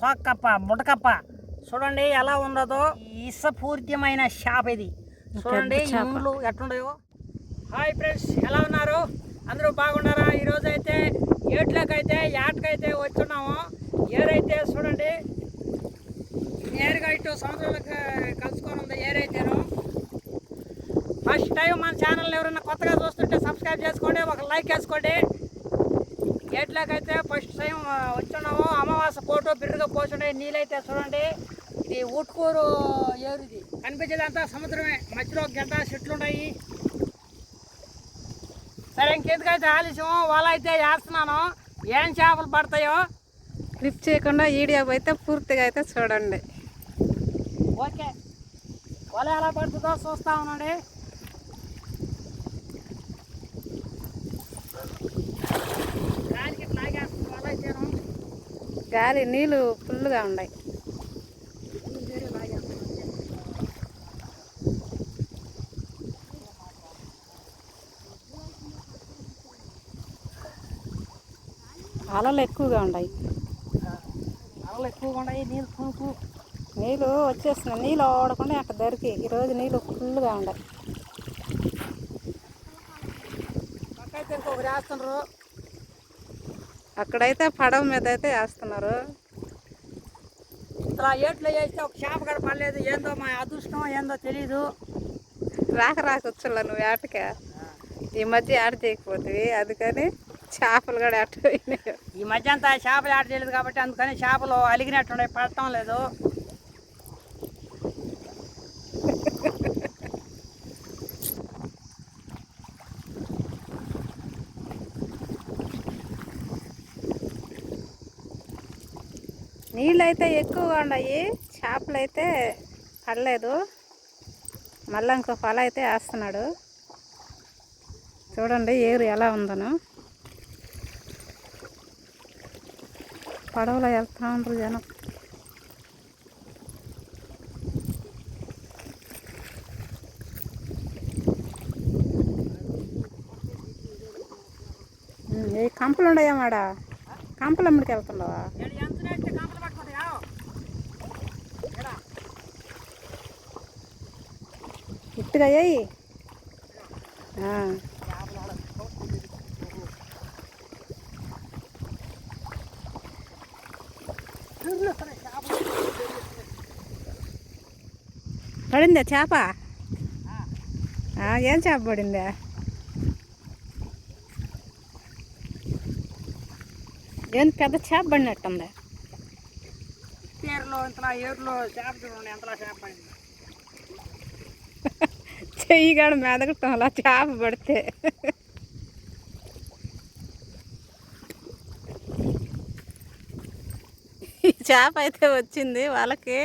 తోక్కప్ప ముడకప్ప. చూడండి ఎలా ఉండదో ఇసపూర్తిమైన షాప్ ఇది. చూడండి ముళ్ళు ఎట్లుండయో. హాయ్ ఫ్రెండ్స్ ఎలా ఉన్నారు? అందరూ బాగున్నారా? ఈరోజు అయితే ఏట్లకైతే యాటకైతే వచ్చున్నాము. ఏరైతే చూడండి. నేరుగా ఇటు సముద్రంలోకి కలుసుకొని ఉంది ఏరైతేను. ఫస్ట్ టైం మన ఛానల్ ఎవరైనా కొత్తగా చూస్తుంటే సబ్స్క్రైబ్ చేసుకోండి ఒక లైక్ వేసుకోండి. ఎట్లాగైతే ఫస్ట్ టైం వచ్చున్నాము అమావాస ఫోటో బిర్రుగా పోతుండే నీళ్ళైతే చూడండి. ఇది ఊట్కూరు ఏరు ఇది కనిపించేదంతా సముద్రమే. మధ్యలో గంట చెట్లు ఉన్నాయి సరే ఇంకెందుకైతే ఆలస్యం? వాళ్ళ అయితే వేస్తున్నాను ఏం చేపలు పడతాయో? క్లిప్ చేయకుండా వీడియో అయితే పూర్తిగా అయితే చూడండి. ఓకే. వల ఎలా పడుతుందో చూస్తా ఉండండి. గాలికి లాగేస్తుంది వల అయితేను గాలి నీళ్ళు ఫుల్గా ఉన్నాయి అలలు ఎక్కువగా ఉన్నాయి అలలు ఎక్కువగా ఉన్నాయి నీళ్ళు తూపు నీళ్ళు వచ్చేస్తున్నాయి. నీళ్ళు ఓడకుండా అక్కడ దొరికి. ఈరోజు నీళ్ళు ఫుల్గా ఉన్నాయి పక్కైతే ఇంకొకరు వేస్తున్నారు. అక్కడైతే పడవ మీద అయితే వేస్తున్నారు. ఇట్లా ఏట్లో వేస్తే ఒక చేప కూడా పడలేదు. ఏందో మా అదృష్టం ఏందో తెలీదు. రాక రాక వచ్చులా నువ్వు వేటక ఈ మధ్య ఆడ చేయకపోతుంది అందుకని చేపలు కూడా పోయినాయి. ఈ మధ్య అంతా చేపలు ఆట తెలియదు కాబట్టి అందుకని చేపలు అలిగినట్టున్నాయి పడటం లేదు. నీళ్ళు అయితే ఎక్కువగా ఉన్నాయి. చేపలు అయితే పడలేదు. మళ్ళీ ఇంకో పొల అయితే వేస్తున్నాడు. చూడండి ఏరు ఎలా ఉందను. పడవలో వెళ్తా ఉండరు జనం. ఏ కంపలు ఉన్నాయా మాడ? కంపలు అమ్మడికి వెళ్తున్నావా? ఇట్టుగా అయ్యాయి పడిందా చేప? ఆ, ఏం చేప పడిందా? ఏం పెద్ద చేప పడినట్టుందా? పేరులో ఇంతలా ఏరులో చేప చూడండి ఎంతలా చేప పడింది. చెయ్యి కాడ మెదగటం అలా చేప పడితే. ఈ చేప అయితే వచ్చింది వాళ్ళకి.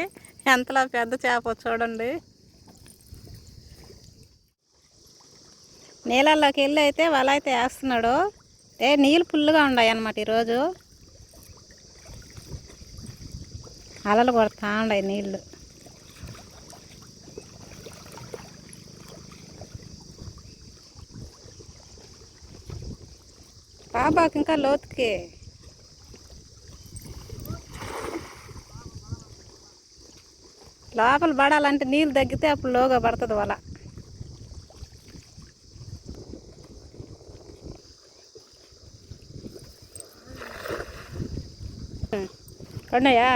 ఎంతలా పెద్ద చేప చూడండి. నీళ్ళల్లోకి వెళ్ళి అయితే వల అయితే వేస్తున్నాడు. ఏ నీళ్ళు ఫుల్గా ఉన్నాయి అన్నమాట ఈరోజు. అలలు కొడతా ఉన్నాయి నీళ్ళు. బాబాకి ఇంకా లోతుకే లోపల పడాలంటే నీళ్ళు తగ్గితే అప్పుడు లోగా పడుతుంది వల కొన్నాయా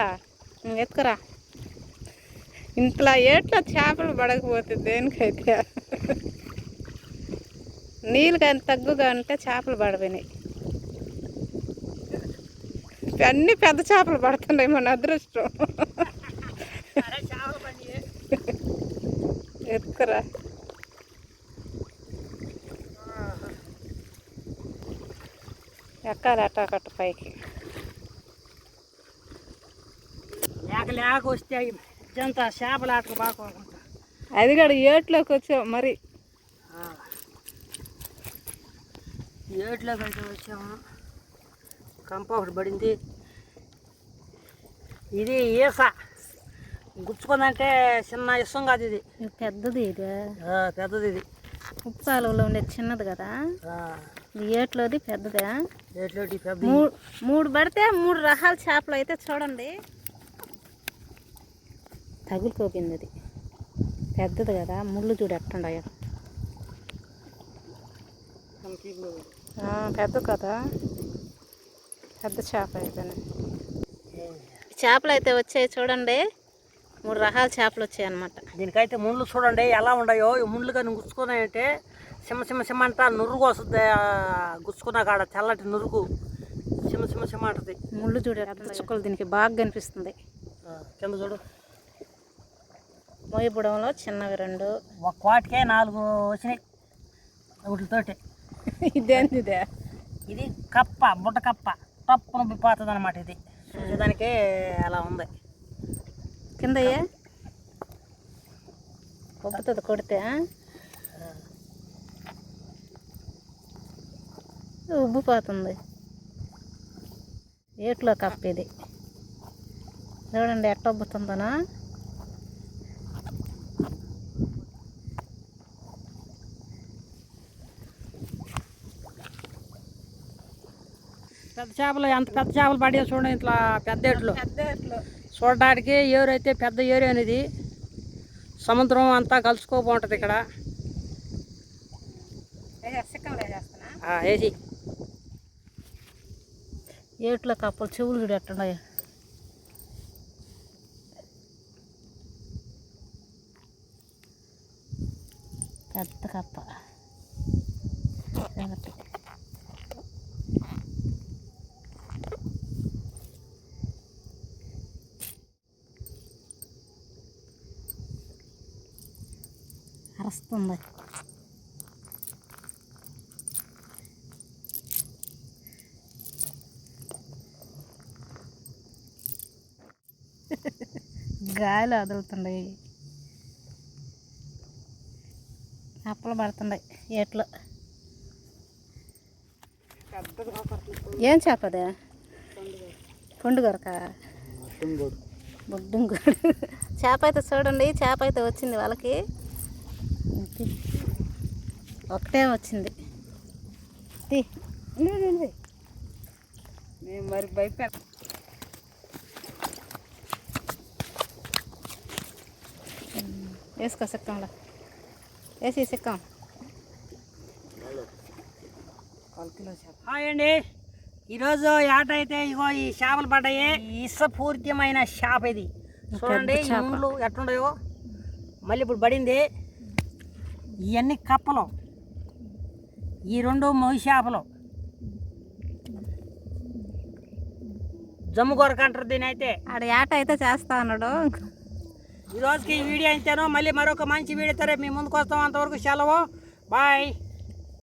ఎత్తుకురా ఇంట్లో ఏట్లో చేపలు పడకపోతే దేనికైతే నీళ్ళు కానీ తగ్గుగా ఉంటే చేపలు పడిపోయినాయి అన్ని పెద్ద చేపలు పడుతున్నాయి మన అదృష్టం. ఎత్తుకురా ఎక్కాలి అట్టా కట్ట పైకి. లేక లేక వస్తే ఇదంత చేపల ఆటకు బాగుంటా అది కూడా ఏట్లోకి వచ్చావు మరి. ఏట్లోకి అయితే వచ్చాము. కంప ఒకటి పడింది. ఇది ఈస. గుచ్చుకుందంటే చిన్న ఇష్టం కాదు ఇది. పెద్దది ఇది. ఆ, పెద్దది ఇది. ఉప్పు కాలువలో ఉండేది చిన్నది కదా. ఏట్లోది పెద్దదా? ఏట్లోటి పెద్ద మూడు మూడు పడితే మూడు రకాల చేపలు అయితే చూడండి. తగులుకోకింది అది. పెద్దది కదా ముళ్ళు చూడు ఎట్టుండయో. పెద్ద కదా. పెద్ద చేప అయితే చేపలు అయితే వచ్చాయి చూడండి. మూడు రకాల చేపలు వచ్చాయి అన్నమాట. దీనికైతే ముళ్ళు చూడండి ఎలా ఉన్నాయో ఈ ముళ్ళు కానీ గుచ్చుకున్నాయంటే సిమ్మ సిమ్మ సిమ్మ అంట నురుగు వస్తుంది గుచ్చుకున్న కాడ తెల్లటి నురుగు. సిమ్మ సిమ్మ సిమ్మ అంటది. ముళ్ళు చూడు పెద్ద చుక్కలు దీనికి బాగా కనిపిస్తుంది. కింద చూడు. మోయబుడంలో చిన్నవి రెండు. ఒక వాటికే నాలుగు వచ్చినాయి. వీటితోటి. ఇదేంది ఇదే? ఇది కప్ప బుట్ట కప్ప. టప్పున పోతుంది అనమాట ఇది. చూసేదానికి అలా ఉంది. కింద ఏ కొడితే ఆ? ఉబ్బిపోతుంది ఏట్లో కప్పిది. చూడండి ఎట్ట ఉబ్బుతుందనా. పెద్ద చేపలు ఎంత పెద్ద చేపలు పడే చూడండి ఇట్లా పెద్ద ఏట్లు. పెద్ద ఎట్లు చూడడానికి ఏరు అయితే పెద్ద ఏరు అనేది. సముద్రం అంతా కలుసుకోబోంటుంది ఇక్కడ. వేసి ఏట్లో కప్పలు చెవులు చూడు ఎట్టున్నాయి పెద్ద కప్ప. అరుస్తుంది గాలి వదులుతున్నాయి అప్పలు పడుతున్నాయి ఏట్లో. ఏం చేపదే? పండుగరక బొడ్డుంగోడు చేప అయితే చూడండి చేప అయితే వచ్చింది వాళ్ళకి. ఒకటే వచ్చింది. నేను మరి భయపెట్ట వేసుకో సిక్కంలో. వేసి సిక్కం. హాయ్ అండి. ఈరోజు ఆట అయితే ఇగో ఈ చేపలు పడ్డాయి. ఇసపూర్తిమైన చేప ఇది. చూడండి ఎట్లుండయో. మళ్ళీ ఇప్పుడు పడింది. ఇవన్నీ కప్పలు. ఈ రెండు మొగి చేపలు జమ్ము కొరక అంటారు దీని అయితే. ఆడ ఏట అయితే చేస్తా అన్నాడు ఈ రోజుకి ఈ వీడియో అయితేనో మళ్ళీ మరొక మంచి వీడియోతో మీ ముందుకు వస్తాం. అంతవరకు సెలవు. బాయ్.